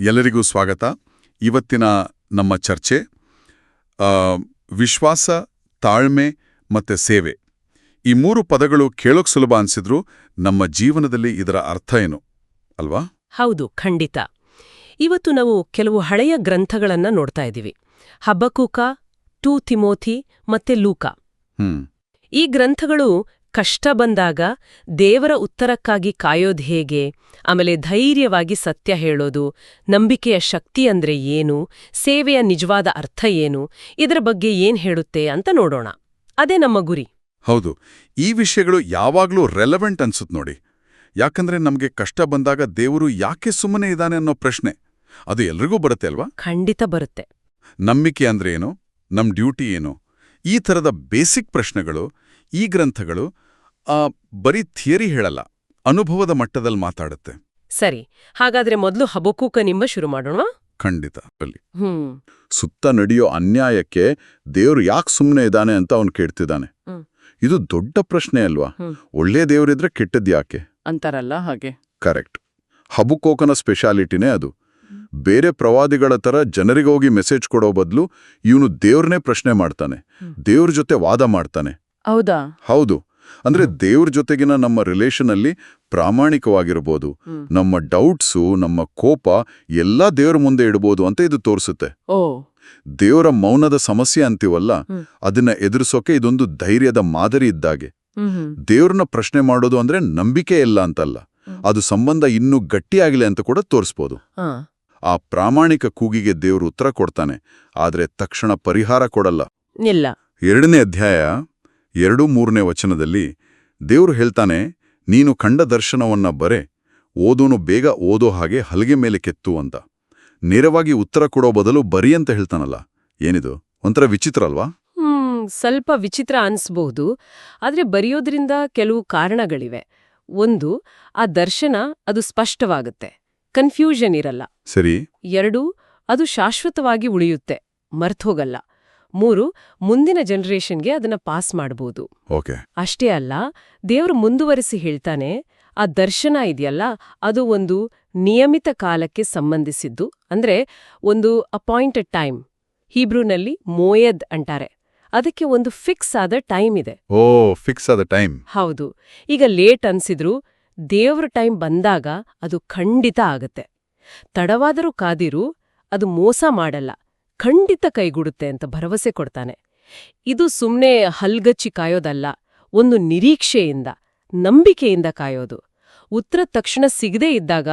ಎಲ್ಲರಿಗೂ ಸ್ವಾಗತ. ಇವತ್ತಿನ ನಮ್ಮ ಚರ್ಚೆ ಆ, ವಿಶ್ವಾಸ ತಾಳ್ಮೆ ಮತ್ತೆ ಸೇವೆ. ಈ ಮೂರು ಪದಗಳು ಕೇಳೋಕ್ ಸುಲಭ ಅನ್ಸಿದ್ರು ನಮ್ಮ ಜೀವನದಲ್ಲಿ ಇದರ ಅರ್ಥ ಏನು ಅಲ್ವಾ? ಹೌದು ಖಂಡಿತ. ಇವತ್ತು ನಾವು ಕೆಲವು ಹಳೆಯ ಗ್ರಂಥಗಳನ್ನ ನೋಡ್ತಾ ಇದ್ದೀವಿ. ಹಬ್ಬಕೂಕ ಟೂ ತಿಮೋಥಿ ಮತ್ತೆ ಲೂಕ. ಈ ಗ್ರಂಥಗಳು ಕಷ್ಟ ಬಂದಾಗ ದೇವರ ಉತ್ತರಕ್ಕಾಗಿ ಕಾಯೋದು ಹೇಗೆ? ಆಮೇಲೆ ಧೈರ್ಯವಾಗಿ ಸತ್ಯ ಹೇಳೋದು ನಂಬಿಕೆಯ ಶಕ್ತಿ ಅಂದ್ರೆ ಏನು ಸೇವೆಯ ನಿಜವಾದ ಅರ್ಥ ಏನು ಇದರ ಬಗ್ಗೆ ಏನ್ ಹೇಳುತ್ತೆ ಅಂತ ನೋಡೋಣ. ಅದೇ ನಮ್ಮ ಗುರಿ. ಹೌದು ಈ ವಿಷಯಗಳು ಯಾವಾಗ್ಲೂ ರೆಲೆವೆಂಟ್ ಅನ್ಸುತ್ತೆ ನೋಡಿ. ಯಾಕಂದ್ರೆ ನಮ್ಗೆ ಕಷ್ಟ ಬಂದಾಗ ದೇವರು ಯಾಕೆ ಸುಮ್ಮನೆ ಇದ್ದಾನೆ ಅನ್ನೋ ಪ್ರಶ್ನೆ. ಅದು ಎಲ್ರಿಗೂ ಬರುತ್ತೆ ಅಲ್ವಾ? ಖಂಡಿತ ಬರುತ್ತೆ. ನಂಬಿಕೆ ಅಂದ್ರೆ ಏನು? ನಮ್ ಡ್ಯೂಟಿ ಏನು? ಈ ಥರದ ಬೇಸಿಕ್ ಪ್ರಶ್ನೆಗಳು ಈ ಗ್ರಂಥಗಳು ಆ, ಬರೀ ಥಿಯರಿ ಹೇಳಲ್ಲ ಅನುಭವದ ಮಟ್ಟದಲ್ಲಿ ಮಾತಾಡುತ್ತೆ. ಸರಿ ಹಾಗಾದ್ರೆ ಮೊದಲು ಹಬಕೂಕ ನಿಮ್ಮ ಶುರು ಮಾಡೋಣ ಖಂಡಿತ ಸುತ್ತ ನಡೆಯೋ ಅನ್ಯಾಯಕ್ಕೆ ದೇವ್ರು ಯಾಕೆ ಸುಮ್ಮನೆ ಇದ್ದಾನೆ ಅಂತ ಅವನು ಕೇಳ್ತಿದ್ದಾನೆ. ಇದು ದೊಡ್ಡ ಪ್ರಶ್ನೆ ಅಲ್ವಾ. ಒಳ್ಳೆ ದೇವರಿದ್ರೆ ಕೆಟ್ಟದ್ ಯಾಕೆ? ಅಂತಾರಲ್ಲ ಹಾಗೆ. ಕರೆಕ್ಟ್. ಹಬುಕೋಕನ ಸ್ಪೆಷಾಲಿಟಿನೇ ಅದು. ಬೇರೆ ಪ್ರವಾದಿಗಳ ತರ ಜನರಿಗೋಗಿ ಮೆಸೇಜ್ ಕೊಡೋ ಬದಲು ಇವನು ದೇವ್ರನ್ನೇ ಪ್ರಶ್ನೆ ಮಾಡ್ತಾನೆ. ದೇವ್ರ ಜೊತೆ ವಾದ ಮಾಡ್ತಾನೆ. ಹೌದಾ? ಹೌದು. ಅಂದ್ರೆ ದೇವ್ರ ಜೊತೆಗಿನ ನಮ್ಮ ರಿಲೇಷನ್ ಅಲ್ಲಿ ಪ್ರಾಮಾಣಿಕವಾಗಿರ್ಬೋದು. ನಮ್ಮ ಡೌಟ್ಸು ನಮ್ಮ ಕೋಪ ಎಲ್ಲಾ ದೇವ್ರ ಮುಂದೆ ಇಡಬಹುದು ಅಂತ ಇದು ತೋರಿಸುತ್ತೆ. ದೇವರ ಮೌನದ ಸಮಸ್ಯೆ ಅಂತೀವಲ್ಲ. ಅದನ್ನ ಎದುರಿಸೋಕೆ ಇದೊಂದು ಧೈರ್ಯದ ಮಾದರಿ ಇದ್ದಾಗೆ. ದೇವ್ರನ್ನ ಪ್ರಶ್ನೆ ಮಾಡೋದು ಅಂದ್ರೆ ನಂಬಿಕೆ ಇಲ್ಲ ಅಂತಲ್ಲ. ಅದು ಸಂಬಂಧ ಇನ್ನೂ ಗಟ್ಟಿಯಾಗಲಿ ಅಂತ ಕೂಡ ತೋರಿಸ್ಬೋದು. ಆ ಪ್ರಾಮಾಣಿಕ ಕೂಗಿಗೆ ದೇವರು ಉತ್ತರ ಕೊಡ್ತಾನೆ ಆದ್ರೆ ತಕ್ಷಣ ಪರಿಹಾರ ಕೊಡಲ್ಲ. ಎರಡನೇ ಅಧ್ಯಾಯ ಎರಡು ಮೂರನೇ ವಚನದಲ್ಲಿ ದೇವ್ರು ಹೇಳ್ತಾನೆ ನೀನು ಕಂಡ ದರ್ಶನವನ್ನ ಬರೆ ಓದೋನು ಬೇಗ ಓದೋ ಹಾಗೆ ಹಲಗೆ ಮೇಲೆ ಕೆತ್ತು ಅಂತ. ನೇರವಾಗಿ ಉತ್ತರ ಕೊಡೋ ಬದಲು ಬರಿ ಅಂತ ಹೇಳ್ತಾನಲ್ಲ ಏನಿದು? ಒಂಥರ ವಿಚಿತ್ರ ಅಲ್ವಾ? ಹ್ಮ್ ಸ್ವಲ್ಪ ವಿಚಿತ್ರ ಅನ್ಸ್ಬಹುದು ಆದರೆ ಬರೆಯೋದ್ರಿಂದ ಕೆಲವು ಕಾರಣಗಳಿವೆ. ಒಂದು ಆ ದರ್ಶನ ಅದು ಸ್ಪಷ್ಟವಾಗುತ್ತೆ. ಕನ್ಫ್ಯೂಷನ್ ಇರಲ್ಲ. ಸರಿ. ಎರಡು ಅದು ಶಾಶ್ವತವಾಗಿ ಉಳಿಯುತ್ತೆ. ಮರ್ತೋಗಲ್ಲ ಮೂರು ಮುಂದಿನ ಜನರೇಷನ್ಗೆ ಅದನ್ನ ಪಾಸ್ ಮಾಡಬಹುದು ಓಕೆ ಅಷ್ಟೇ ಅಲ್ಲ ದೇವರು ಮುಂದುವರಿಸಿ ಹೇಳ್ತಾನೆ ಆ ದರ್ಶನ ಇದೆಯಲ್ಲ ಅದು ಒಂದು ನಿಯಮಿತ ಕಾಲಕ್ಕೆ ಸಂಬಂಧಿಸಿದ್ದು ಅಂದ್ರೆ ಒಂದು ಅಪಾಯಿಂಟೆಡ್ ಟೈಮ್ ಹೀಬ್ರೂನಲ್ಲಿ ಮೋಯದ್ ಅಂತಾರೆ. ಅದಕ್ಕೆ ಒಂದು ಫಿಕ್ಸ್ ಆದ ಟೈಮ್ ಇದೆ. ಓ ಫಿಕ್ಸ್ ಆದ ಟೈಮ್ ಹೌದು. ಈಗ ಲೇಟ್ ಅನ್ಸಿದ್ರು ದೇವ್ರ ಟೈಮ್ ಬಂದಾಗ ಅದು ಖಂಡಿತ ಆಗತ್ತೆ. ತಡವಾದರೂ ಕಾದಿರು ಅದು ಮೋಸ ಮಾಡಲ್ಲ. ಖಂಡಿತ ಕೈಗೂಡುತ್ತೆ ಅಂತ ಭರವಸೆ ಕೊಡ್ತಾನೆ. ಇದು ಸುಮ್ಮನೆ ಹಲ್ಗಚ್ಚಿ ಕಾಯೋದಲ್ಲ ಒಂದು ನಿರೀಕ್ಷೆಯಿಂದ ನಂಬಿಕೆಯಿಂದ ಕಾಯೋದು. ಉತ್ತರ ತಕ್ಷಣ ಸಿಗದೇ ಇದ್ದಾಗ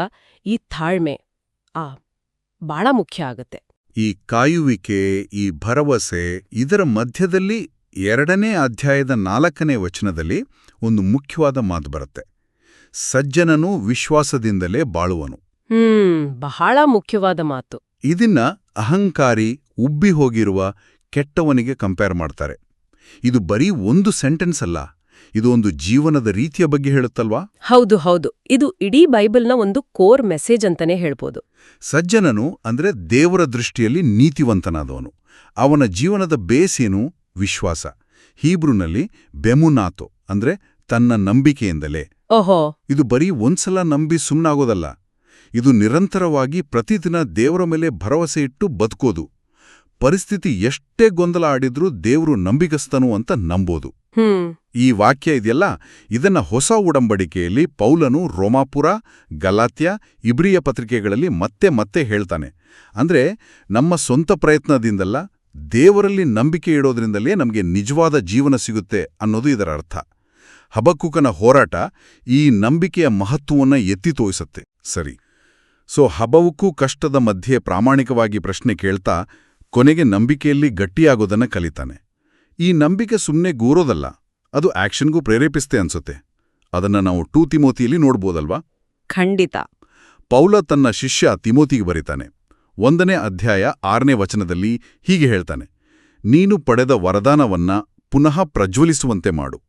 ಈ ತಾಳ್ಮೆ ಆ ಬಹಳ ಮುಖ್ಯ ಆಗುತ್ತೆ. ಈ ಕಾಯುವಿಕೆ ಈ ಭರವಸೆ ಇದರ ಮಧ್ಯದಲ್ಲಿ ಎರಡನೇ ಅಧ್ಯಾಯದ ನಾಲ್ಕನೇ ವಚನದಲ್ಲಿ ಒಂದು ಮುಖ್ಯವಾದ ಮಾತು ಬರುತ್ತೆ. ಸಜ್ಜನನು ವಿಶ್ವಾಸದಿಂದಲೇ ಬಾಳುವನು. ಹ್ಮ್ ಬಹಳ ಮುಖ್ಯವಾದ ಮಾತು. ಇದನ್ನ ಅಹಂಕಾರಿ ಉಬ್ಬಿ ಹೋಗಿರುವ ಕೆಟ್ಟವನಿಗೆ ಕಂಪೇರ್ ಮಾಡ್ತಾರೆ. ಇದು ಬರೀ ಒಂದು ಸೆಂಟೆನ್ಸ್ ಅಲ್ಲ ಇದು ಒಂದು ಜೀವನದ ರೀತಿಯ ಬಗ್ಗೆ ಹೇಳುತ್ತಲ್ವಾ? ಹೌದು ಹೌದು. ಇದು ಇಡೀ ಬೈಬಲ್ನ ಒಂದು ಕೋರ್ ಮೆಸೇಜ್ ಅಂತಾನೆ ಹೇಳ್ಬೋದು. ಸಜ್ಜನನು ಅಂದ್ರೆ ದೇವರ ದೃಷ್ಟಿಯಲ್ಲಿ ನೀತಿವಂತನಾದವನು. ಅವನ ಜೀವನದ ಬೇಸೇನು ವಿಶ್ವಾಸ. ಹೀಬ್ರುನಲ್ಲಿ ಬೆಮುನಾತೋ ಅಂದ್ರೆ ತನ್ನ ನಂಬಿಕೆಯಿಂದಲೇ. ಓಹೋ. ಇದು ಬರೀ ಒಂದ್ಸಲ ನಂಬಿ ಸುಮ್ನಾಗೋದಲ್ಲ ಇದು ನಿರಂತರವಾಗಿ ಪ್ರತಿದಿನ ದೇವರ ಮೇಲೆ ಭರವಸೆ ಇಟ್ಟು ಬದುಕೋದು. ಪರಿಸ್ಥಿತಿ ಎಷ್ಟೇ ಗೊಂದಲ ಆಡಿದ್ರೂ ದೇವರು ನಂಬಿಗಸ್ತನು ಅಂತ ನಂಬೋದು. ಈ ವಾಕ್ಯ ಇದೆಯಲ್ಲ? ಇದನ್ನ ಹೊಸ ಉಡಂಬಡಿಕೆಯಲ್ಲಿ ಪೌಲನು ರೋಮಾಪುರ ಗಲಾತ್ಯ ಇಬ್ರಿಯ ಪತ್ರಿಕೆಗಳಲ್ಲಿ ಮತ್ತೆ ಮತ್ತೆ ಹೇಳ್ತಾನೆ. ಅಂದ್ರೆ ನಮ್ಮ ಸ್ವಂತ ಪ್ರಯತ್ನದಿಂದಲ್ಲ ದೇವರಲ್ಲಿ ನಂಬಿಕೆ ಇಡೋದ್ರಿಂದಲೇ ನಮಗೆ ನಿಜವಾದ ಜೀವನ ಸಿಗುತ್ತೆ ಅನ್ನೋದು ಇದರ ಅರ್ಥ. ಹಬಕ್ಕುಕನ ಹೋರಾಟ ಈ ನಂಬಿಕೆಯ ಮಹತ್ವವನ್ನ ಎತ್ತಿ ತೋರಿಸುತ್ತೆ. ಸರಿ. ಸೊ ಹಬವುಕ್ಕೂ ಕಷ್ಟದ ಮಧ್ಯೆ ಪ್ರಾಮಾಣಿಕವಾಗಿ ಪ್ರಶ್ನೆ ಕೇಳ್ತಾ ಕೊನೆಗೆ ನಂಬಿಕೆಯಲ್ಲಿ ಗಟ್ಟಿಯಾಗೋದನ್ನ ಕಲಿತಾನೆ. ಈ ನಂಬಿಕೆ ಸುಮ್ಮನೆ ಗೂರೋದಲ್ಲ ಅದು ಆಕ್ಷನ್ಗೂ ಪ್ರೇರೇಪಿಸ್ತೆ ಅನ್ಸುತ್ತೆ. ಅದನ್ನ ನಾವು ಟೂ ತಿಮೋತಿಯಲ್ಲಿ ನೋಡ್ಬೋದಲ್ವಾ? ಖಂಡಿತ. ಪೌಲ ತನ್ನ ಶಿಷ್ಯ ತಿಮೋತಿಗೆ ಬರೀತಾನೆ. ಒಂದನೇ ಅಧ್ಯಾಯ ಆರನೇ ವಚನದಲ್ಲಿ ಹೀಗೆ ಹೇಳ್ತಾನೆ ನೀನು ಪಡೆದ ವರದಾನವನ್ನ ಪುನಃ ಪ್ರಜ್ವಲಿಸುವಂತೆ ಮಾಡು.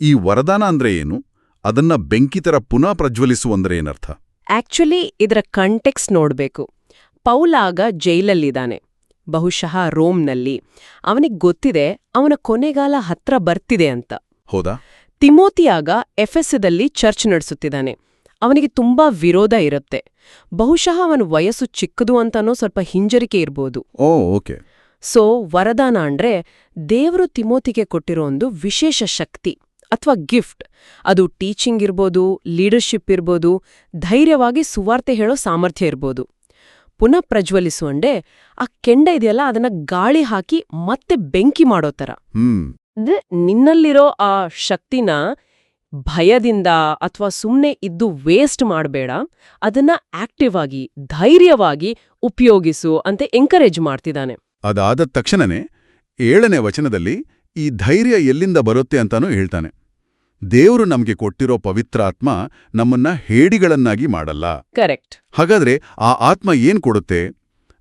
ಈ ವರದಾನ ಅಂದ್ರೆ ಏನು? ಅದನ್ನ ಬೆಂಕಿತರ ಪುನಃ ಪ್ರಜ್ವಲಿಸುವಂದ್ರೆ ಏನರ್ಥ? ಆಕ್ಚುಲಿ ಇದರ ಕಂಟೆಕ್ಸ್ ನೋಡಬೇಕು. ಪೌಲಾಗ ಜೈಲಲ್ಲಿದ್ದಾನೆ. ಬಹುಶಃ ರೋಮ್ನಲ್ಲಿ. ಅವನಿಗೆ ಗೊತ್ತಿದೆ ಅವನ ಕೊನೆಗಾಲ ಹತ್ರ ಬರ್ತಿದೆ ಅಂತ. ಹೌದಾ? ತಿಮೋತಿಯಾಗ ಎಫೆಸದಲ್ಲಿ ಚರ್ಚ್ ನಡೆಸುತ್ತಿದ್ದಾನೆ. ಅವನಿಗೆ ತುಂಬಾ ವಿರೋಧ ಇರುತ್ತೆ. ಬಹುಶಃ ಅವನ ವಯಸ್ಸು ಚಿಕ್ಕದು ಅಂತನೂ ಸ್ವಲ್ಪ ಹಿಂಜರಿಕೆ ಇರ್ಬೋದು. ಓ ಓಕೆ. ಸೊ ವರದಾನ ಅಂದ್ರೆ ದೇವರು ತಿಮೋತಿಗೆ ಕೊಟ್ಟಿರೋ ಒಂದು ವಿಶೇಷ ಶಕ್ತಿ. ಅಥವಾ ಗಿಫ್ಟ್. ಅದು ಟೀಚಿಂಗ್ ಇರ್ಬೋದು ಲೀಡರ್ಶಿಪ್ ಇರ್ಬೋದು ಧೈರ್ಯವಾಗಿ ಸುವಾರ್ತೆ ಹೇಳೋ ಸಾಮರ್ಥ್ಯ ಇರ್ಬೋದು. ಪುನಃ ಪ್ರಜ್ವಲಿಸುವಂಡೆ ಆ ಕೆಂಡ ಇದೆಯಲ್ಲ ಅದನ್ನ ಗಾಳಿ ಹಾಕಿ ಮತ್ತೆ ಬೆಂಕಿ ಮಾಡೋ ಥರ ನಿನ್ನಲ್ಲಿರೋ ಆ ಶಕ್ತಿನ ಭಯದಿಂದ ಅಥವಾ ಸುಮ್ಮನೆ ಇದ್ದು ವೇಸ್ಟ್ ಮಾಡಬೇಡ. ಅದನ್ನ ಆಕ್ಟಿವ್ ಆಗಿ ಧೈರ್ಯವಾಗಿ ಉಪಯೋಗಿಸು ಅಂತ ಎಂಕರೇಜ್ ಮಾಡ್ತಿದ್ದಾನೆ. ಅದಾದ ತಕ್ಷಣನೇ ಏಳನೇ ವಚನದಲ್ಲಿ ಈ ಧೈರ್ಯ ಎಲ್ಲಿಂದ ಬರುತ್ತೆ ಅಂತಾನೂ ಹೇಳ್ತಾನೆ. ದೇವರು ನಮಗೆ ಕೊಟ್ಟಿರೋ ಪವಿತ್ರಾತ್ಮ ನಮ್ಮನ್ನ ಹೇಡಿಗಳನ್ನಾಗಿ ಮಾಡಲ್ಲ. ಕರೆಕ್ಟ್ ಹಾಗಾದ್ರೆ ಆ ಆತ್ಮ ಏನ್ ಕೊಡುತ್ತೆ?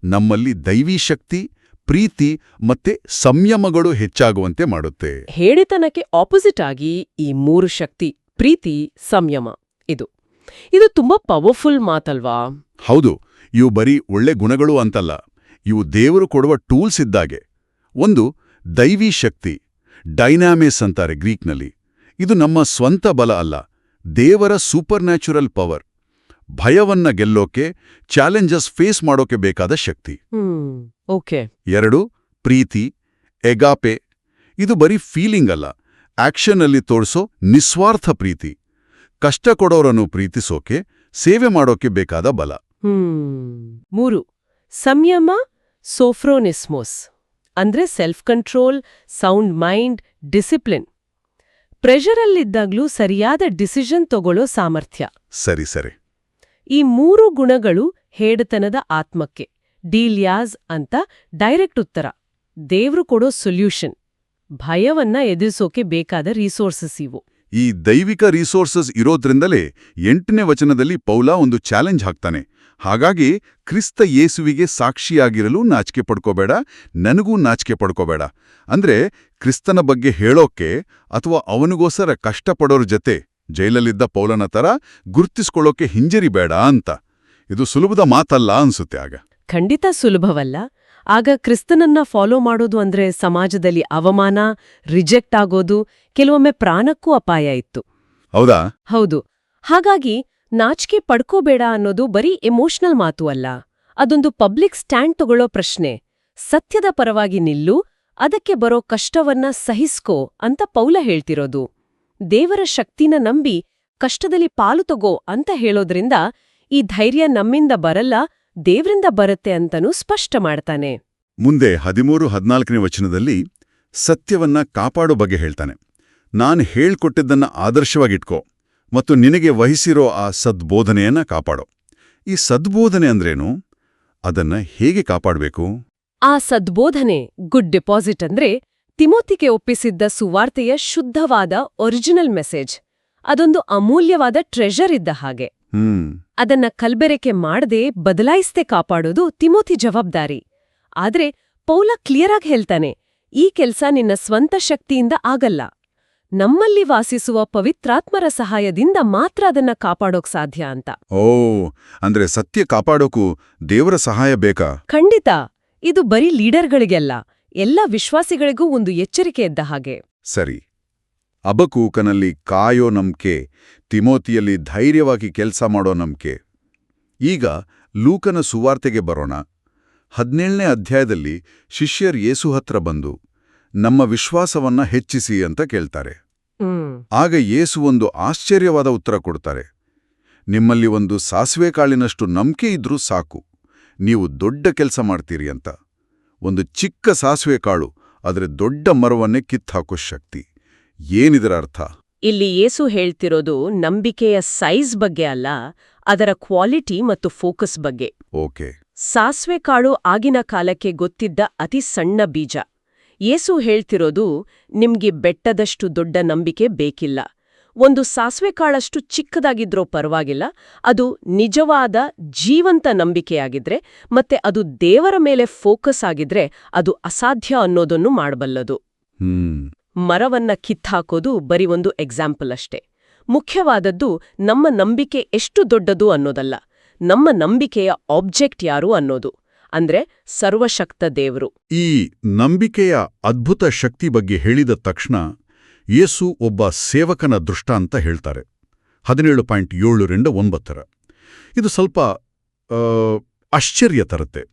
ನಮ್ಮಲ್ಲಿ ದೈವಿ ಶಕ್ತಿ ಪ್ರೀತಿ ಮತ್ತೆ ಸಂಯಮಗಳು ಹೆಚ್ಚಾಗುವಂತೆ ಮಾಡುತ್ತೆ. ಹೇಳಿತನಕ್ಕೆ ಆಪೋಸಿಟ್ ಆಗಿ ಈ ಮೂರು ಶಕ್ತಿ ಪ್ರೀತಿ ಸಂಯಮ ಇದು. ಇದು ತುಂಬಾ ಪವರ್ಫುಲ್ ಮಾತಲ್ವಾ? ಹೌದು ಇವು ಬರೀ ಒಳ್ಳೆ ಗುಣಗಳು ಅಂತಲ್ಲ. ಇವು ದೇವರು ಕೊಡುವ ಟೂಲ್ಸ್ ಇದ್ದಾಗೆ. ಒಂದು ದೈವಿ ಶಕ್ತಿ ಡೈನಾಮಿಸ್ ಅಂತಾರೆ ಗ್ರೀಕ್ನಲ್ಲಿ. ಇದು ನಮ್ಮ ಸ್ವಂತ ಬಲ ಅಲ್ಲ ದೇವರ ಸೂಪರ್ ನ್ಯಾಚುರಲ್ ಪವರ್ ಭಯವನ್ನ ಗೆಲ್ಲೋಕೆ ಚಾಲೆಂಜಸ್ ಫೇಸ್ ಮಾಡೋಕೆ ಬೇಕಾದ ಶಕ್ತಿ. ಓಕೆ. ಎರಡು ಪ್ರೀತಿ ಎಗಾಪೆ. ಇದು ಬರೀ ಫೀಲಿಂಗ್ ಅಲ್ಲ ಆಕ್ಷನ್ನಲ್ಲಿ ತೋರಿಸೋ ನಿಸ್ವಾರ್ಥ ಪ್ರೀತಿ. ಕಷ್ಟ ಕೊಡೋರನ್ನು ಪ್ರೀತಿಸೋಕೆ ಸೇವೆ ಮಾಡೋಕೆ ಬೇಕಾದ ಬಲ. ಮೂರು ಸಂಯಮ ಸೋಫ್ರೋನಿಸ್ಮೋಸ್. ಅಂದ್ರೆ self control sound mind discipline ಪ್ರೆಷರಲ್ಲಿದ್ದಾಗ್ಲೂ ಸರಿಯಾದ ಡಿಸಿಷನ್ ತಗೊಳ್ಳೋ ಸಾಮರ್ಥ್ಯ. ಸರಿ ಸರಿ. ಈ ಮೂರು ಗುಣಗಳು ಹೇಡತನದ ಆತ್ಮಕ್ಕೆ. ಡೀಲ್ಯಾಸ್ ಅಂತ ಡೈರೆಕ್ಟ್ ಉತ್ತರ. ದೇವ್ರು ಕೊಡೋ ಸೊಲ್ಯೂಷನ್. ಭಯವನ್ನ ಎದುರಿಸೋಕೆ ಬೇಕಾದ ರಿಸೋರ್ಸಸ್ ಇವು. ಈ ದೈವಿಕ ರಿಸೋರ್ಸಸ್ ಇರೋದ್ರಿಂದಲೇ ಎಂಟನೇ ವಚನದಲ್ಲಿ ಪೌಲಾ ಒಂದು ಚಾಲೆಂಜ್ ಹಾಕ್ತಾನೆ. ಹಾಗಾಗಿ ಕ್ರಿಸ್ತ ಯೇಸುವಿಗೆ ಸಾಕ್ಷಿಯಾಗಿರಲು ನಾಚಿಕೆ ಪಡ್ಕೋಬೇಡ ನನಗೂ ನಾಚಿಕೆ ಪಡ್ಕೋಬೇಡ. ಅಂದ್ರೆ ಕ್ರಿಸ್ತನ ಬಗ್ಗೆ ಹೇಳೋಕೆ ಅಥವಾ ಅವನಿಗೋಸ್ಕರ ಕಷ್ಟಪಡೋರ ಜತೆ ಜೈಲಲ್ಲಿದ್ದ ಪೌಲನ ತರ ಗುರುತಿಸ್ಕೊಳ್ಳೋಕೆ ಹಿಂಜರಿಬೇಡ ಅಂತ. ಇದು ಸುಲಭದ ಮಾತಲ್ಲ ಅನ್ಸುತ್ತೆ ಆಗ. ಖಂಡಿತ ಸುಲಭವಲ್ಲ. ಆಗ ಕ್ರಿಸ್ತನನ್ನ ಫಾಲೋ ಮಾಡೋದು ಅಂದ್ರೆ ಸಮಾಜದಲ್ಲಿ ಅವಮಾನ ರಿಜೆಕ್ಟ್ ಆಗೋದು ಕೆಲವೊಮ್ಮೆ ಪ್ರಾಣಕ್ಕೂ ಅಪಾಯ ಇತ್ತು. ಹೌದಾ? ಹೌದು. ಹಾಗಾಗಿ ನಾಚಿಕೆ ಪಡ್ಕೋಬೇಡ ಅನ್ನೋದು ಬರೀ ಎಮೋಷನಲ್ ಮಾತು ಅಲ್ಲ. ಅದೊಂದು ಪಬ್ಲಿಕ್ ಸ್ಟ್ಯಾಂಡ್ ತಗೊಳ್ಳೋ ಪ್ರಶ್ನೆ. ಸತ್ಯದ ಪರವಾಗಿ ನಿಲ್ಲು, ಅದಕ್ಕೆ ಬರೋ ಕಷ್ಟವನ್ನ ಸಹಿಸ್ಕೋ ಅಂತ ಪೌಲ ಹೇಳ್ತಿರೋದು. ದೇವರ ಶಕ್ತಿನ ನಂಬಿ ಕಷ್ಟದಲ್ಲಿ ಪಾಲು ತಗೋ ಅಂತ ಹೇಳೋದ್ರಿಂದ ಈ ಧೈರ್ಯ ನಮ್ಮಿಂದ ಬರಲ್ಲ, ದೇವ್ರಿಂದ ಬರುತ್ತೆ ಅಂತನೂ ಸ್ಪಷ್ಟ ಮಾಡ್ತಾನೆ. ಮುಂದೆ ಹದಿಮೂರು ಹದ್ನಾಲ್ಕನೇ ವಚನದಲ್ಲಿ ಸತ್ಯವನ್ನ ಕಾಪಾಡೋ ಬಗ್ಗೆ ಹೇಳ್ತಾನೆ. ನಾನು ಹೇಳ್ಕೊಟ್ಟಿದ್ದನ್ನ ಆದರ್ಶವಾಗಿಟ್ಕೋ. ಮತ್ತು ನಿನಗೆ ವಹಿಸಿರೋ ಆ ಸದ್ಬೋಧನೆಯನ್ನ ಕಾಪಾಡೋ. ಈ ಸದ್ಬೋಧನೆ ಅಂದ್ರೇನು? ಅದನ್ನ ಹೇಗೆ ಕಾಪಾಡಬೇಕು? ಆ ಸದ್ಬೋಧನೆ ಗುಡ್ ಡಿಪಾಸಿಟ್ ಅಂದ್ರೆ ತಿಮೋತಿಗೆ ಒಪ್ಪಿಸಿದ್ದ ಸುವಾರ್ತೆಯ ಶುದ್ಧವಾದ ಒರಿಜಿನಲ್ ಮೆಸೇಜ್ ಅದೊಂದು ಅಮೂಲ್ಯವಾದ ಟ್ರೆಷರ್ ಇದ್ದ ಹಾಗೆ. ಹ್ಮ್. ಅದನ್ನ ಕಲ್ಬೆರೆಕೆ ಮಾಡದೆ ಬದಲಾಯಿಸ್ದೆ ಕಾಪಾಡೋದು ತಿಮೋತಿ ಜವಾಬ್ದಾರಿ. ಆದ್ರೆ ಪೌಲ ಕ್ಲಿಯರ್ ಆಗಿ ಹೇಳ್ತಾನೆ ಈ ಕೆಲ್ಸ ನಿನ್ನ ಸ್ವಂತ ಶಕ್ತಿಯಿಂದ ಆಗಲ್ಲ. ನಮ್ಮಲ್ಲಿ ವಾಸಿಸುವ ಪವಿತ್ರಾತ್ಮರ ಸಹಾಯದಿಂದ ಮಾತ್ರ ಅದನ್ನ ಕಾಪಾಡೋಕ್ ಸಾಧ್ಯ ಅಂತ. ಓ ಅಂದ್ರೆ ಸತ್ಯ ಕಾಪಾಡೋಕು ದೇವರ ಸಹಾಯ ಬೇಕಾ? ಖಂಡಿತ. ಇದು ಬರೀ ಲೀಡರ್ಗಳಿಗೆಲ್ಲ ಎಲ್ಲ ವಿಶ್ವಾಸಿಗಳಿಗೂ ಒಂದು ಎಚ್ಚರಿಕೆ ಇದ್ದ ಹಾಗೆ. ಸರಿ. ಅಬಕೂಕನಲ್ಲಿ ಕಾಯೋ ನಂಬಿಕೆ ತಿಮೋತಿಯಲ್ಲಿ ಧೈರ್ಯವಾಗಿ ಕೆಲಸ ಮಾಡೋ ನಂಬಿಕೆ. ಈಗ ಲೂಕನ ಸುವಾರ್ತೆಗೆ ಬರೋಣ. ಹದಿನೇಳನೇ ಅಧ್ಯಾಯದಲ್ಲಿ ಶಿಷ್ಯರ್ ಯೇಸು ಹತ್ರ ಬಂದು ನಮ್ಮ ವಿಶ್ವಾಸವನ್ನ ಹೆಚ್ಚಿಸಿ ಅಂತ ಕೇಳ್ತಾರೆ. ಆಗ ಏಸು ಒಂದು ಆಶ್ಚರ್ಯವಾದ ಉತ್ತರ ಕೊಡ್ತಾರೆ. ನಿಮ್ಮಲ್ಲಿ ಒಂದು ಸಾಸಿವೆ ಕಾಳಿನಷ್ಟು ನಂಬಿಕೆ ಇದ್ರೂ ಸಾಕು. ನೀವು ದೊಡ್ಡ ಕೆಲಸ ಮಾಡ್ತೀರಿ ಅಂತ. ಒಂದು ಚಿಕ್ಕ ಸಾಸಿವೆ ಕಾಳು ಆದರೆ ದೊಡ್ಡ ಮರವನ್ನೇ ಕಿತ್ತಾಕೋ ಶಕ್ತಿ. ಏನಿದರ ಅರ್ಥ? ಇಲ್ಲಿ ಏಸು ಹೇಳ್ತಿರೋದು ನಂಬಿಕೆಯ ಸೈಜ್ ಬಗ್ಗೆ ಅಲ್ಲ ಅದರ ಕ್ವಾಲಿಟಿ ಮತ್ತು ಫೋಕಸ್ ಬಗ್ಗೆ. ಓಕೆ. ಸಾಸ್ವೆ ಕಾಳು ಆಗಿನ ಕಾಲಕ್ಕೆ ಗೊತ್ತಿದ್ದ ಅತಿ ಸಣ್ಣ ಬೀಜ. ಯೇಸು ಹೇಳ್ತಿರೋದು ನಿಮ್ಗೆ ಬೆಟ್ಟದಷ್ಟು ದೊಡ್ಡ ನಂಬಿಕೆ ಬೇಕಿಲ್ಲ. ಒಂದು ಸಾಸ್ವೆ ಕಾಳಷ್ಟು ಚಿಕ್ಕದಾಗಿದ್ರೋ ಪರವಾಗಿಲ್ಲ ಅದು ನಿಜವಾದ ಜೀವಂತ ನಂಬಿಕೆಯಾಗಿದ್ರೆ ಮತ್ತೆ ಅದು ದೇವರ ಮೇಲೆ ಫೋಕಸ್ ಆಗಿದ್ರೆ ಅದು ಅಸಾಧ್ಯ ಅನ್ನೋದನ್ನು ಮಾಡಬಲ್ಲದು. ಮರವನ್ನ ಕಿತ್ತಾಕೋದು ಬರೀ ಒಂದು ಎಕ್ಸಾಂಪಲ್ ಅಷ್ಟೇ. ಮುಖ್ಯವಾದದ್ದು ನಮ್ಮ ನಂಬಿಕೆ ಎಷ್ಟು ದೊಡ್ಡದು ಅನ್ನೋದಲ್ಲ ನಮ್ಮ ನಂಬಿಕೆಯ ಆಬ್ಜೆಕ್ಟ್ ಯಾರು ಅನ್ನೋದು. ಅಂದ್ರೆ ಸರ್ವಶಕ್ತ ದೇವರು. ಈ ನಂಬಿಕೆಯ ಅದ್ಭುತ ಶಕ್ತಿ ಬಗ್ಗೆ ಹೇಳಿದ ತಕ್ಷಣ ಯೇಸು ಒಬ್ಬ ಸೇವಕನ ದೃಷ್ಟಾಂತ ಹೇಳ್ತಾರೆ. ಹದಿನೇಳು ಪಾಯಿಂಟ್ ಏಳರಿಂದ ಒಂಬತ್ತರ. ಇದು ಸ್ವಲ್ಪ ಆಶ್ಚರ್ಯ ತರುತ್ತೆ.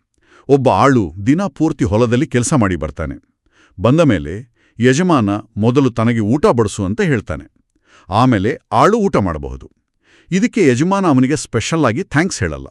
ಒಬ್ಬ ಆಳು ದಿನ ಪೂರ್ತಿ ಹೊಲದಲ್ಲಿ ಕೆಲಸ ಮಾಡಿ ಬರ್ತಾನೆ. ಬಂದ ಮೇಲೆ ಯಜಮಾನ ಮೊದಲು ತನಗೆ ಊಟ ಬಡಿಸು ಅಂತ ಹೇಳ್ತಾನೆ. ಆಮೇಲೆ ಆಳು ಊಟ ಮಾಡಬಹುದು. ಇದಕ್ಕೆ ಯಜಮಾನ ಅವನಿಗೆ ಸ್ಪೆಷಲ್ ಆಗಿ ಥ್ಯಾಂಕ್ಸ್ ಹೇಳಲ್ಲ.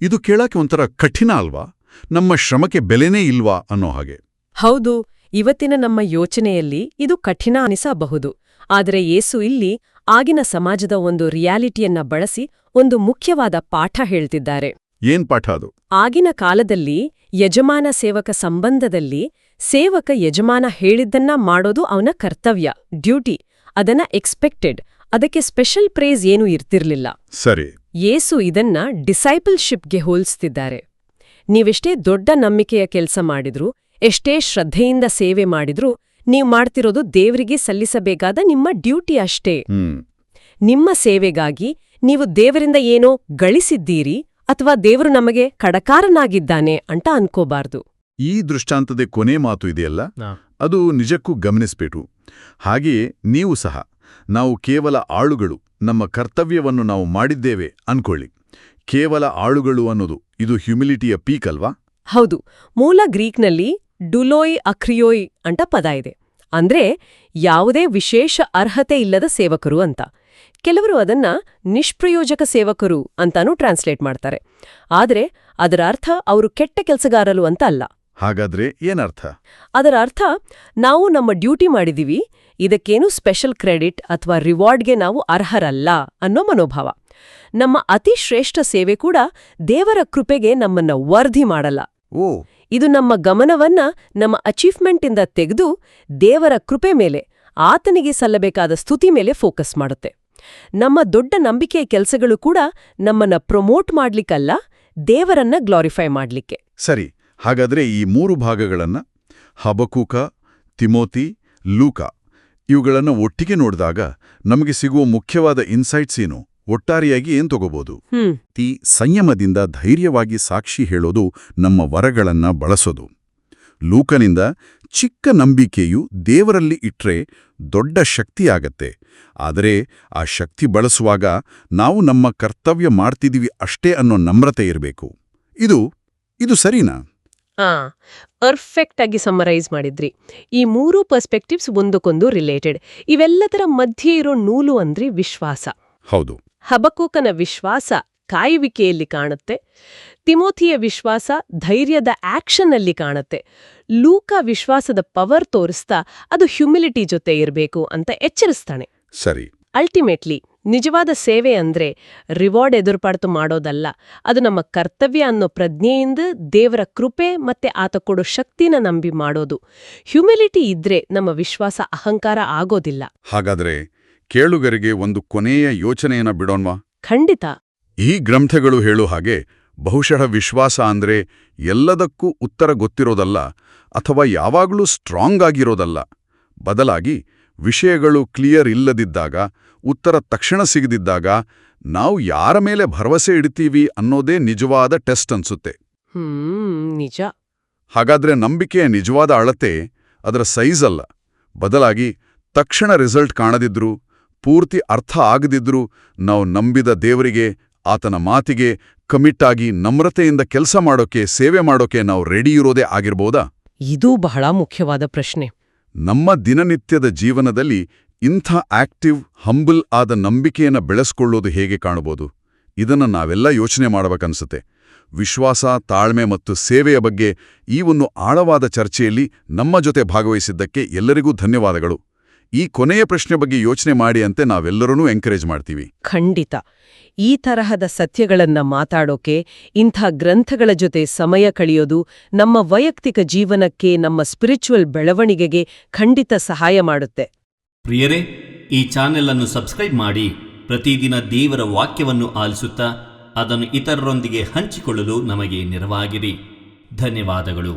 ಇದು ಕೇಳೋಕೆ ಒಂಥರ ಕಠಿಣ ಅಲ್ವಾ? ನಮ್ಮ ಶ್ರಮಕ್ಕೆ ಬೆಲೆನೇ ಇಲ್ವಾ ಅನ್ನೋ ಹಾಗೆ. ಹೌದು ಇವತ್ತಿನ ನಮ್ಮ ಯೋಚನೆಯಲ್ಲಿ ಇದು ಕಠಿಣ ಅನಿಸಬಹುದು. ಆದರೆ ಏಸು ಇಲ್ಲಿ ಆಗಿನ ಸಮಾಜದ ಒಂದು ರಿಯಾಲಿಟಿಯನ್ನ ಬಳಸಿ ಒಂದು ಮುಖ್ಯವಾದ ಪಾಠ ಹೇಳ್ತಿದ್ದಾರೆ. ಏನ್ ಪಾಠ ಅದು? ಆಗಿನ ಕಾಲದಲ್ಲಿ ಯಜಮಾನ ಸೇವಕ ಸಂಬಂಧದಲ್ಲಿ ಸೇವಕ ಯಜಮಾನ ಹೇಳಿದ್ದನ್ನ ಮಾಡೋದು ಅವನ ಕರ್ತವ್ಯ ಡ್ಯೂಟಿ. ಅದನ್ನ ಎಕ್ಸ್ಪೆಕ್ಟೆಡ್ ಅದಕ್ಕೆ ಸ್ಪೆಷಲ್ ಪ್ರೇಸ್ ಏನೂ ಇರ್ತಿರ್ಲಿಲ್ಲ. ಸರಿ. ಯೇಸು ಇದನ್ನ ಡಿಸೈಪಲ್ಶಿಪ್ಗೆ ಹೋಲಿಸ್ತಿದ್ದಾರೆ. ನೀವೆಷ್ಟೇ ದೊಡ್ಡ ನಂಬಿಕೆಯ ಕೆಲಸ ಮಾಡಿದ್ರೂ ಎಷ್ಟೇ ಶ್ರದ್ಧೆಯಿಂದ ಸೇವೆ ಮಾಡಿದ್ರೂ ನೀವು ಮಾಡ್ತಿರೋದು ದೇವರಿಗೆ ಸಲ್ಲಿಸಬೇಕಾದ ನಿಮ್ಮ ಡ್ಯೂಟಿ ಅಷ್ಟೇ. ನಿಮ್ಮ ಸೇವೆಗಾಗಿ ನೀವು ದೇವರಿಂದ ಏನೋ ಗಳಿಸಿದ್ದೀರಿ ಅಥವಾ ದೇವರು ನಮಗೆ ಕಡಕಾರನಾಗಿದ್ದಾನೆ ಅಂತ ಅನ್ಕೋಬಾರ್ದು. ಈ ದೃಷ್ಟಾಂತದ ಕೊನೆ ಮಾತು ಇದೆಯಲ್ಲ? ಅದು ನಿಜಕ್ಕೂ ಗಮನಿಸಬೇಕು ಹಾಗೆಯೇ ನೀವು ಸಹ ನಾವು ಕೇವಲ ಆಳುಗಳು ನಮ್ಮ ಕರ್ತವ್ಯವನ್ನು ನಾವು ಮಾಡಿದ್ದೇವೆ ಅನ್ಕೊಳ್ಳಿ. ಕೇವಲ ಆಳುಗಳು ಅನ್ನೋದು ಇದು ಹ್ಯುಮಿಲಿಟಿಯ ಪೀಕ್ ಅಲ್ವಾ? ಹೌದು. ಮೂಲ ಗ್ರೀಕ್ನಲ್ಲಿ ಡುಲೋಯ್ ಅಕ್ರಿಯೋಯ್ ಅಂತ ಪದ ಇದೆ. ಅಂದ್ರೆ ಯಾವುದೇ ವಿಶೇಷ ಅರ್ಹತೆ ಇಲ್ಲದ ಸೇವಕರು ಅಂತ. ಕೆಲವರು ಅದನ್ನ ನಿಷ್ಪ್ರಯೋಜಕ ಸೇವಕರು ಅಂತಾನೂ ಟ್ರಾನ್ಸ್ಲೇಟ್ ಮಾಡ್ತಾರೆ. ಆದ್ರೆ ಅದರ ಅರ್ಥ ಅವರು ಕೆಟ್ಟ ಕೆಲಸಗಾರರು ಅಂತ ಅಲ್ಲ. ಹಾಗಾದ್ರೆ ಏನರ್ಥ? ಅದರ ಅರ್ಥ ನಾವು ನಮ್ಮ ಡ್ಯೂಟಿ ಮಾಡಿದೀವಿ ಇದಕ್ಕೇನು ಸ್ಪೆಷಲ್ ಕ್ರೆಡಿಟ್ ಅಥವಾ ರಿವಾರ್ಡ್ಗೆ ನಾವು ಅರ್ಹರಲ್ಲ ಅನ್ನೋ ಮನೋಭಾವ. ನಮ್ಮ ಅತಿ ಶ್ರೇಷ್ಠ ಸೇವೆ ಕೂಡ ದೇವರ ಕೃಪೆಗೆ ನಮ್ಮನ್ನ ವರ್ಧಿ ಮಾಡಲ್ಲ. ಓ. ಇದು ನಮ್ಮ ಗಮನವನ್ನ ನಮ್ಮ ಅಚೀವ್ಮೆಂಟಿಂದ ತೆಗೆದು ದೇವರ ಕೃಪೆ ಮೇಲೆ ಆತನಿಗೆ ಸಲ್ಲಬೇಕಾದ ಸ್ತುತಿ ಮೇಲೆ ಫೋಕಸ್ ಮಾಡುತ್ತೆ. ನಮ್ಮ ದೊಡ್ಡ ನಂಬಿಕೆಯ ಕೆಲಸಗಳು ಕೂಡ ನಮ್ಮನ್ನ ಪ್ರಮೋಟ್ ಮಾಡ್ಲಿಕ್ಕಲ್ಲ ದೇವರನ್ನ ಗ್ಲಾರಿಫೈ ಮಾಡ್ಲಿಕ್ಕೆ. ಸರಿ ಹಾಗಾದ್ರೆ ಈ ಮೂರು ಭಾಗಗಳನ್ನ ಹಬಕೂಕ ತಿಮೋತಿ ಲೂಕ ಇವುಗಳನ್ನು ಒಟ್ಟಿಗೆ ನೋಡಿದಾಗ ನಮಗೆ ಸಿಗುವ ಮುಖ್ಯವಾದ ಇನ್ಸೈಟ್ಸ್ ಏನು? ಒಟ್ಟಾರೆಯಾಗಿ ಏನ್ ತಗೋಬಹುದು ಈ ಸಂಯಮದಿಂದ ಧೈರ್ಯವಾಗಿ ಸಾಕ್ಷಿ ಹೇಳೋದು ನಮ್ಮ ವರಗಳನ್ನ ಬಳಸೋದು. ಲೂಕನಿಂದ ಚಿಕ್ಕ ನಂಬಿಕೆಯು ದೇವರಲ್ಲಿ ಇಟ್ರೆ ದೊಡ್ಡ ಶಕ್ತಿಯಾಗತ್ತೆ ಆದರೆ ಆ ಶಕ್ತಿ ಬಳಸುವಾಗ ನಾವು ನಮ್ಮ ಕರ್ತವ್ಯ ಮಾಡ್ತಿದೀವಿ ಅಷ್ಟೇ ಅನ್ನೋ ನಮ್ರತೆ ಇರಬೇಕು. ಇದು ಇದು ಸರಿನಾ? ಪರ್ಫೆಕ್ಟ್ ಆಗಿ ಸಮ್ಮರೈಸ್ ಮಾಡಿದ್ರಿ. ಈ ಮೂರು ಪರ್ಸ್ಪೆಕ್ಟಿವ್ಸ್ ಒಂದಕ್ಕೊಂದು ರಿಲೇಟೆಡ್ ಇವೆಲ್ಲದರ ಮಧ್ಯೆ ಇರೋ ನೂಲು ಅಂದ್ರೆ ವಿಶ್ವಾಸ. ಹೌದು. ಹಬಕೂಕನ ವಿಶ್ವಾಸ ಕಾಯುವಿಕೆಯಲ್ಲಿ ಕಾಣುತ್ತೆ. ತಿಮೋಥಿಯ ವಿಶ್ವಾಸ ಧೈರ್ಯದ ಆಕ್ಷನ್ನಲ್ಲಿ ಕಾಣುತ್ತೆ. ಲೂಕ ವಿಶ್ವಾಸದ ಪವರ್ ತೋರಿಸ್ತಾ ಅದು ಹ್ಯುಮಿಲಿಟಿ ಜೊತೆ ಇರಬೇಕು ಅಂತ ಎಚ್ಚರಿಸ್ತಾನೆ. ಸರಿ. ಅಲ್ಟಿಮೇಟ್ಲಿ ನಿಜವಾದ ಸೇವೆ ಅಂದ್ರೆ ರಿವಾರ್ಡ್ ಎದುರುಪಾಡ್ತು ಮಾಡೋದಲ್ಲ. ಅದು ನಮ್ಮ ಕರ್ತವ್ಯ ಅನ್ನೋ ಪ್ರಜ್ಞೆಯಿಂದ ದೇವರ ಕೃಪೆ ಮತ್ತೆ ಆತ ಕೊಡೋ ಶಕ್ತಿನ ನಂಬಿ ಮಾಡೋದು. ಹ್ಯುಮಿಲಿಟಿ ಇದ್ರೆ ನಮ್ಮ ವಿಶ್ವಾಸ ಅಹಂಕಾರ ಆಗೋದಿಲ್ಲ. ಹಾಗಾದ್ರೆ ಕೇಳುಗರಿಗೆ ಒಂದು ಕೊನೆಯ ಯೋಚನೆಯನ್ನ ಬಿಡೋಣ್ವಾ? ಖಂಡಿತ. ಈ ಗ್ರಂಥಗಳು ಹೇಳು ಹಾಗೆ ಬಹುಶಃ ವಿಶ್ವಾಸ ಅಂದ್ರೆ ಎಲ್ಲದಕ್ಕೂ ಉತ್ತರ ಗೊತ್ತಿರೋದಲ್ಲ ಅಥವಾ ಯಾವಾಗಲೂ ಸ್ಟ್ರಾಂಗ್ ಆಗಿರೋದಲ್ಲ. ಬದಲಾಗಿ ವಿಷಯಗಳು ಕ್ಲಿಯರ್ ಇಲ್ಲದಿದ್ದಾಗ ಉತ್ತರ ತಕ್ಷಣ ಸಿಗದಿದ್ದಾಗ ನಾವು ಯಾರ ಮೇಲೆ ಭರವಸೆ ಇಡ್ತೀವಿ ಅನ್ನೋದೇ ನಿಜವಾದ ಟೆಸ್ಟ್ ಅನ್ಸುತ್ತೆ. ಹ್ಮ್ ನಿಜ. ಹಾಗಾದ್ರೆ ನಂಬಿಕೆಯ ನಿಜವಾದ ಅಳತೆ ಅದರ ಸೈಜ್ ಅಲ್ಲ. ಬದಲಾಗಿ ತಕ್ಷಣ ರಿಸಲ್ಟ್ ಕಾಣದಿದ್ರು ಪೂರ್ತಿ ಅರ್ಥ ಆಗದಿದ್ರೂ ನಾವು ನಂಬಿದ ದೇವರಿಗೆ ಆತನ ಮಾತಿಗೆ ಕಮಿಟ್ ಆಗಿ ನಮ್ರತೆಯಿಂದ ಕೆಲಸ ಮಾಡೋಕೆ ಸೇವೆ ಮಾಡೋಕೆ ನಾವು ರೆಡಿ ಇರೋದೇ ಆಗಿರ್ಬೋದಾ? ಇದು ಬಹಳ ಮುಖ್ಯವಾದ ಪ್ರಶ್ನೆ. ನಮ್ಮ ದಿನನಿತ್ಯದ ಜೀವನದಲ್ಲಿ ಇಂಥ ಆಕ್ಟಿವ್ ಹಂಬಲ್ ಆದ ನಂಬಿಕೆಯನ್ನು ಬೆಳೆಸ್ಕೊಳ್ಳೋದು ಹೇಗೆ ಕಾಣಬಹುದು ಇದನ್ನು ನಾವೆಲ್ಲ ಯೋಚನೆ ಮಾಡಬೇಕನ್ಸುತ್ತೆ. ವಿಶ್ವಾಸ ತಾಳ್ಮೆ ಮತ್ತು ಸೇವೆಯ ಬಗ್ಗೆ ಈ ಒಂದು ಆಳವಾದ ಚರ್ಚೆಯಲ್ಲಿ ನಮ್ಮ ಜೊತೆ ಭಾಗವಹಿಸಿದ್ದಕ್ಕೆ ಎಲ್ಲರಿಗೂ ಧನ್ಯವಾದಗಳು. ಈ ಕೊನೆಯ ಪ್ರಶ್ನೆ ಬಗ್ಗೆ ಯೋಚನೆ ಮಾಡಿ ಅಂತೆ ನಾವೆಲ್ಲರೂ ಎಂಕರೇಜ್ ಮಾಡ್ತೀವಿ. ಖಂಡಿತ. ಈ ತರಹದ ಸತ್ಯಗಳನ್ನ ಮಾತಾಡೋಕೆ ಇಂಥ ಗ್ರಂಥಗಳ ಜೊತೆ ಸಮಯ ಕಳೆಯೋದು ನಮ್ಮ ವೈಯಕ್ತಿಕ ಜೀವನಕ್ಕೆ ನಮ್ಮ ಸ್ಪಿರಿಚುವಲ್ ಬೆಳವಣಿಗೆಗೆ ಖಂಡಿತ ಸಹಾಯ ಮಾಡುತ್ತೆ. ಪ್ರಿಯರೇ ಈ ಚಾನೆಲ್ ಅನ್ನು ಸಬ್ಸ್ಕ್ರೈಬ್ ಮಾಡಿ ಪ್ರತಿದಿನ ದೇವರ ವಾಕ್ಯವನ್ನು ಆಲಿಸುತ್ತಾ ಅದನ್ನು ಇತರರೊಂದಿಗೆ ಹಂಚಿಕೊಳ್ಳಲು ನಮಗೆ ನೆರವಾಗಿರಿ ಧನ್ಯವಾದಗಳು.